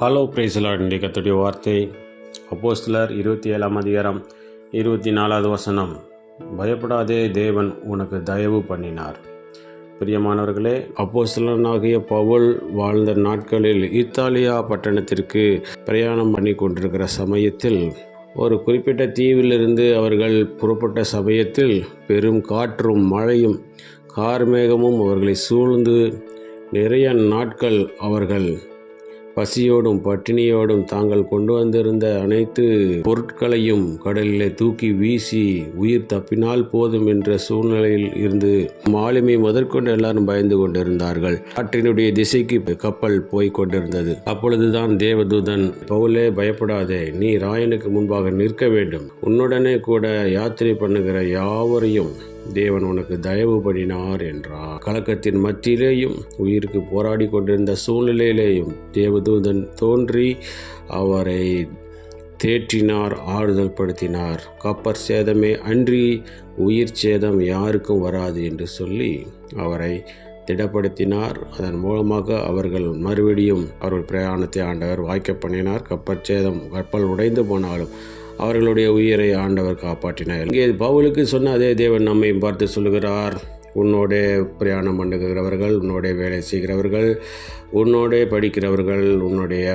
Hello பிரைசலாட் இன்றைய கத்துடைய வார்த்தை அப்போஸ்தலர் இருபத்தி ஏழாம் அதிகாரம் இருபத்தி நாலாவது வசனம். பயப்படாதே தேவன் உனக்கு தயவு பண்ணினார். பிரியமானவர்களே அப்போஸ்தலனாகிய பவுல் வாழ்ந்த நாட்களில் இத்தாலியா பட்டணத்திற்கு பிரயாணம் பண்ணி கொண்டிருக்கிற சமயத்தில் ஒரு குறிப்பிட்ட தீவிலிருந்து அவர்கள் புறப்பட்ட சமயத்தில் பெரும் காற்றும் மழையும் கார்மேகமும் அவர்களை சூழ்ந்து நிறைய நாட்கள் அவர்கள் பசியோடும் பட்டினியோடும் தாங்கள் கொண்டு வந்திருந்த அனைத்து பொருட்களையும் கடலிலே தூக்கி வீசி உயிர் தப்பினால் போதும் என்ற சூழ்நிலையில் இருந்து மாலுமி முதற்கொண்டு எல்லாரும் பயந்து கொண்டிருந்தார்கள். காற்றினுடைய திசைக்கு கப்பல் போய் கொண்டிருந்தது. அப்பொழுதுதான் தேவதூதன் பவுலே பயப்படாதே. நீ ராயனுக்கு முன்பாக நிற்க வேண்டும். உன்னுடனே கூட யாத்திரை பண்ணுகிற யாவரையும் தேவன் உனக்கு தயவு பண்ணினார் என்றார். கலக்கத்தின் மத்தியிலேயும் உயிருக்கு போராடி கொண்டிருந்த சூழ்நிலையிலேயும் தேவதூதன் தோன்றி அவரை தேற்றினார் ஆறுதல் படுத்தினார். கப்பர் சேதமே அன்றி உயிர் சேதம் யாருக்கும் வராது என்று சொல்லி அவரை திடப்படுத்தினார். அதன் மூலமாக அவர்கள் மறுபடியும் அவர்கள் பிரயாணத்தை ஆண்டவர் வாய்க்க பண்ணினார். கப்பற்சேதம் கப்பல் உடைந்து போனாலும் அவர்களுடைய உயிரை ஆண்டவர் காப்பாற்றினார். இங்கே பவுலுக்கு சொன்ன அதே தேவன் நம்மையும் பார்த்து சொல்லுகிறார் உன்னோட பிரயாணம் பண்ணுகிறவர்கள் உன்னோடைய வேலை செய்கிறவர்கள் உன்னோட படிக்கிறவர்கள் உன்னுடைய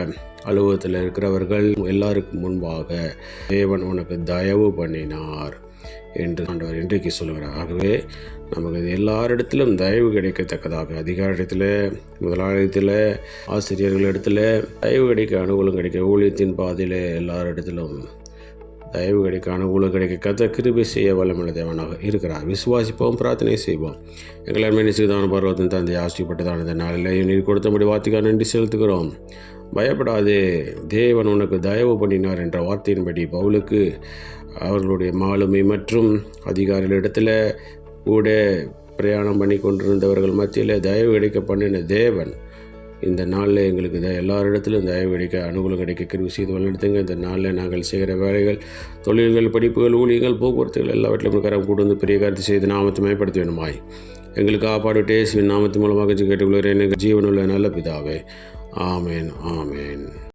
அலுவலகத்தில் இருக்கிறவர்கள் எல்லாருக்கும் முன்பாக தேவன் உனக்கு தயவு பண்ணினார் என்று ஆண்டவர் இன்றைக்கு சொல்கிறார் ஆகவே நமக்கு எல்லாரிடத்திலும் தயவு கிடைக்கத்தக்கதாக அதிகாரத்தில் முதலாளியத்தில் ஆசிரியர்களிடத்தில் தயவு கிடைக்க அனுகூலம் கிடைக்க ஊழியத்தின் பாதையில் எல்லாரிடத்திலும் தயவு கிடைக்க அனுகூலம் கிடைக்க கத்த கிருபை செய்ய வல்லமுள்ள தேவனாக இருக்கிறார். விசுவாசிப்போம் பிரார்த்தனை செய்வோம். எங்களை மன்னிச்சுதான பருவத்தின் தந்தை ஆசிரியப்பட்டதான இந்த நாளில் நீர் கொடுத்தபடி வார்த்தைக்காக நன்றி செலுத்துகிறோம். பயப்படாதே தேவன் உனக்கு தயவு பண்ணினார் என்ற வார்த்தையின்படி பவுலுக்கு அவர்களுடைய மாலுமை மற்றும் அதிகாரிகளிடத்தில் கூட பிரயாணம் பண்ணி கொண்டிருந்தவர்கள் மத்தியில் தயவு கிடைக்க பண்ணின தேவன் இந்த நாளில் எங்களுக்கு இதை எல்லாரிடத்திலும் தயவு கிடைக்க அனுகூலம் கிடைக்க கிருவி செய்து வழிநடத்துங்க. இந்த நாளில் நாங்கள் செய்கிற வேலைகள் தொழில்கள் படிப்புகள் ஊழியங்கள் போக்குவரத்துகள் எல்லாவற்றிலும் கரம் கூட்டு வந்து பெரிய கருத்து செய்து நாமத்தை மேம்படுத்த வேணுமாய் எங்களுக்கு காப்பாடு டேஸ்வின் நாமத்து மூலமாக கேட்டுக்கொள்கிறேன் எங்கள் ஜீவனுள்ள நல்ல பிதாவே. ஆமேன் ஆமேன்.